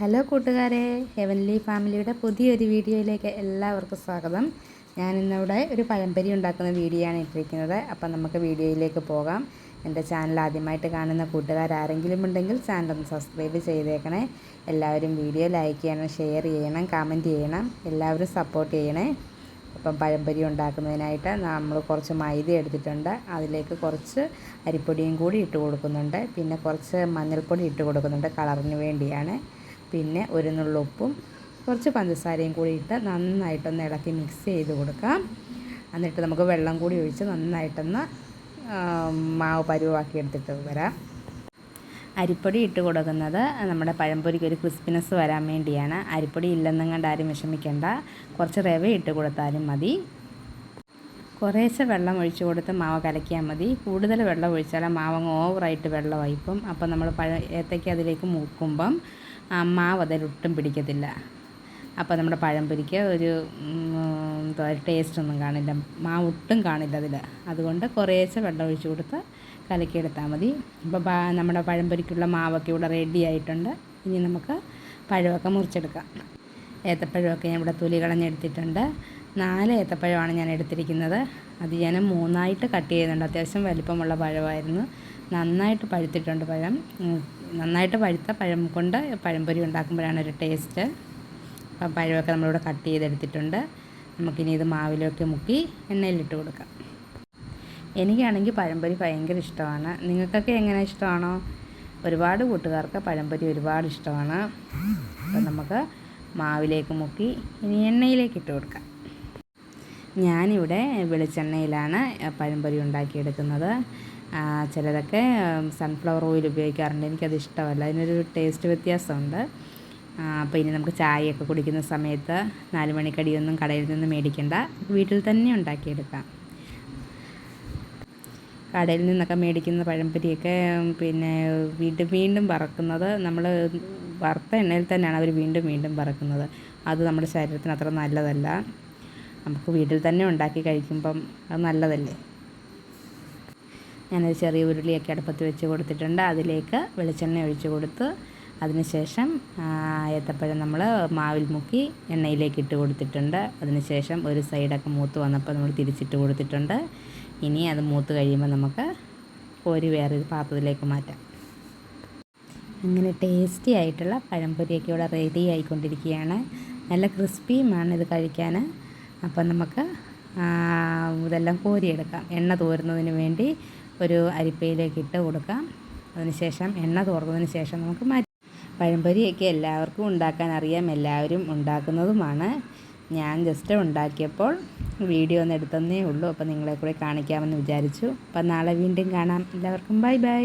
Hello കൂട്ടുകാരെ heavenly ഫാമിലിയുടെ പുതിയൊരു വീഡിയോയിലേക്ക് എല്ലാവർക്കും സ്വാഗതം. ഞാൻ ഇന്നിവിടെ ഒരു പഴംപരി ഉണ്ടാക്കുന്ന വീഡിയോ ആണ് ഇട്ടിരിക്കുന്നത്. അപ്പം നമുക്ക് വീഡിയോയിലേക്ക് പോകാം. എന്റെ ചാനൽ ആദ്യമായിട്ട് കാണുന്ന കൂട്ടുകാരാരെങ്കിലും ഉണ്ടെങ്കിൽ ചാനൽ ഒന്ന് സബ്സ്ക്രൈബ് ചെയ്തേക്കണേ. എല്ലാവരും വീഡിയോ ലൈക്ക് ചെയ്യണം ഷെയർ ചെയ്യണം കമന്റ് ചെയ്യണം എല്ലാവരും സപ്പോർട്ട് ചെയ്യണേ. അപ്പം പഴംപരി ഉണ്ടാക്കുന്നതിനായിട്ട് നമ്മൾ കുറച്ച് മൈദ എടുത്തിട്ടുണ്ട്. അതിലേക്ക് കുറച്ച് അരിപ്പൊടിയും കൂടി ഇട്ട് കൊടുക്കുന്നുണ്ട്. പിന്നെ കുറച്ച് മഞ്ഞൾപ്പൊടി ഇട്ട് കൊടുക്കുന്നുണ്ട് കളറിന് വേണ്ടിയാണ്. പിന്നെ ഒരു നുള്ളുപ്പും കുറച്ച് പഞ്ചസാരയും കൂടി ഇട്ട് നന്നായിട്ടൊന്ന് ഇളക്കി മിക്സ് ചെയ്ത് കൊടുക്കാം. എന്നിട്ട് നമുക്ക് വെള്ളം കൂടി ഒഴിച്ച് നന്നായിട്ടൊന്ന് മാവ് പരുവാക്കി എടുത്തിട്ട് വരാം. അരിപ്പൊടി ഇട്ട് കൊടുക്കുന്നത് നമ്മുടെ പഴംപൊരിക്ക് ഒരു ക്രിസ്പിനെസ് വരാൻ വേണ്ടിയാണ്. അരിപ്പൊടി ഇല്ലെന്നും കണ്ട് ആരും വിഷമിക്കേണ്ട. കുറച്ച് റവ ഇട്ട് കൊടുത്താലും മതി. കുറേശ്ശെ വെള്ളം ഒഴിച്ച് കൊടുത്ത് മാവ് കലക്കിയാൽ മതി. കൂടുതൽ വെള്ളം ഒഴിച്ചാൽ മാവ് അങ്ങ് ഓവറായിട്ട് വെള്ളമായിപ്പം അപ്പം നമ്മൾ പഴ ഏത്തയ്ക്ക് അതിലേക്ക് മൂക്കുമ്പം മാവ് അതിലൊട്ടും പിടിക്കത്തില്ല. അപ്പോൾ നമ്മുടെ പഴംപൊരിക്ക് ഒരു എന്താ ടേസ്റ്റ് ഒന്നും കാണില്ല. മാവ് ഒട്ടും കാണില്ല അതിൽ അതുകൊണ്ട് കുറേശ്ശെ വെള്ളം ഒഴിച്ചു കൊടുത്ത് കലക്കിയെടുത്താൽ മതി. ഇപ്പോൾ നമ്മുടെ പഴംപൊരിക്കുള്ള മാവൊക്കെ ഇവിടെ റെഡി ആയിട്ടുണ്ട്. ഇനി നമുക്ക് പഴമൊക്കെ മുറിച്ചെടുക്കാം. ഏത്തപ്പഴമൊക്കെ ഞാൻ ഇവിടെ തൊലി കളഞ്ഞെടുത്തിട്ടുണ്ട്. നാല് ഏത്തപ്പഴമാണ് ഞാൻ എടുത്തിരിക്കുന്നത്. അത് ഞാൻ മൂന്നായിട്ട് കട്ട് ചെയ്യുന്നുണ്ട്. അത്യാവശ്യം വലിപ്പമുള്ള പഴമായിരുന്നു. നന്നായിട്ട് പഴുത്തിട്ടുണ്ട് പഴം. നന്നായിട്ട് പഴുത്ത പഴം കൊണ്ട് പഴംപൊരി ഉണ്ടാക്കുമ്പോഴാണ് ഒരു ടേസ്റ്റ്. അപ്പം പഴമൊക്കെ നമ്മളിവിടെ കട്ട് ചെയ്തെടുത്തിട്ടുണ്ട്. നമുക്കിനി ഇത് മാവിലൊക്കെ മുക്കി എണ്ണയിലിട്ട് കൊടുക്കാം. എനിക്കാണെങ്കിൽ പഴംപൊരി ഭയങ്കര ഇഷ്ടമാണ്. നിങ്ങൾക്കൊക്കെ എങ്ങനെ ഇഷ്ടമാണോ? ഒരുപാട് കൂട്ടുകാർക്ക് പഴംപൊരി ഒരുപാട് ഇഷ്ടമാണ്. അപ്പം നമുക്ക് മാവിലേക്ക് മുക്കി ഇനി എണ്ണയിലേക്ക് ഇട്ട് കൊടുക്കാം. ഞാനിവിടെ വെളിച്ചെണ്ണയിലാണ് പഴംപൊരി ഉണ്ടാക്കിയെടുക്കുന്നത്. ചിലതൊക്കെ സൺഫ്ലവർ ഓയിൽ ഉപയോഗിക്കാറുണ്ട്. എനിക്കത് ഇഷ്ടമല്ല. അതിനൊരു ടേസ്റ്റ് വ്യത്യാസമുണ്ട്. അപ്പോൾ ഇനി നമുക്ക് ചായയൊക്കെ കുടിക്കുന്ന സമയത്ത് നാല് മണിക്കടിയൊന്നും കടയിൽ നിന്ന് മേടിക്കേണ്ട. വീട്ടിൽ തന്നെ ഉണ്ടാക്കിയെടുക്കാം. കടയിൽ നിന്നൊക്കെ മേടിക്കുന്ന പഴംപൊരിയൊക്കെ പിന്നെ വീണ്ടും വീണ്ടും വറക്കുന്നത് നമ്മൾ വറുത്ത എണ്ണയിൽ തന്നെയാണ് അവർ വീണ്ടും വീണ്ടും വറക്കുന്നത്. അത് നമ്മുടെ ശരീരത്തിന് അത്ര നല്ലതല്ല. നമുക്ക് വീട്ടിൽ തന്നെ ഉണ്ടാക്കി കഴിക്കുമ്പം അത് നല്ലതല്ലേ? ഞാനൊരു ചെറിയ ഉരുളിയൊക്കെ അടുപ്പത്ത് വെച്ച് കൊടുത്തിട്ടുണ്ട്. അതിലേക്ക് വെളിച്ചെണ്ണ ഒഴിച്ച് കൊടുത്ത് അതിനുശേഷം ഏത്തപ്പഴം നമ്മൾ മാവിൽ മുക്കി എണ്ണയിലേക്ക് ഇട്ട് കൊടുത്തിട്ടുണ്ട്. അതിനുശേഷം ഒരു സൈഡൊക്കെ മൂത്ത് വന്നപ്പോൾ നമ്മൾ തിരിച്ചിട്ട് കൊടുത്തിട്ടുണ്ട്. ഇനി അത് മൂത്ത് കഴിയുമ്പോൾ നമുക്ക് കോരി വേറൊരു പാത്രത്തിലേക്ക് മാറ്റാം. അങ്ങനെ ടേസ്റ്റി ആയിട്ടുള്ള പഴംപൊരിയൊക്കെ ഇവിടെ റെഡി ആയിക്കൊണ്ടിരിക്കുകയാണ്. നല്ല ക്രിസ്പിയുമാണ് ഇത് കഴിക്കാൻ. അപ്പം നമുക്ക് ഇതെല്ലാം കോരിയെടുക്കാം. എണ്ണ തോരുന്നതിന് വേണ്ടി ഒരു അരിപ്പയിലേക്ക് ഇട്ട് കൊടുക്കാം. അതിനുശേഷം എണ്ണ തോർന്നതിന് ശേഷം നമുക്ക് മാറ്റി. പഴംപൊരിയൊക്കെ എല്ലാവർക്കും ഉണ്ടാക്കാൻ അറിയാം. എല്ലാവരും ഉണ്ടാക്കുന്നതുമാണ്. ഞാൻ ജസ്റ്റ് ഉണ്ടാക്കിയപ്പോൾ വീഡിയോ ഒന്ന് എടുത്തന്നേ ഉള്ളൂ. അപ്പോൾ നിങ്ങളെ കൂടെ കാണിക്കാമെന്ന് വിചാരിച്ചു. അപ്പം നാളെ വീണ്ടും കാണാം. എല്ലാവർക്കും ബൈ ബൈ.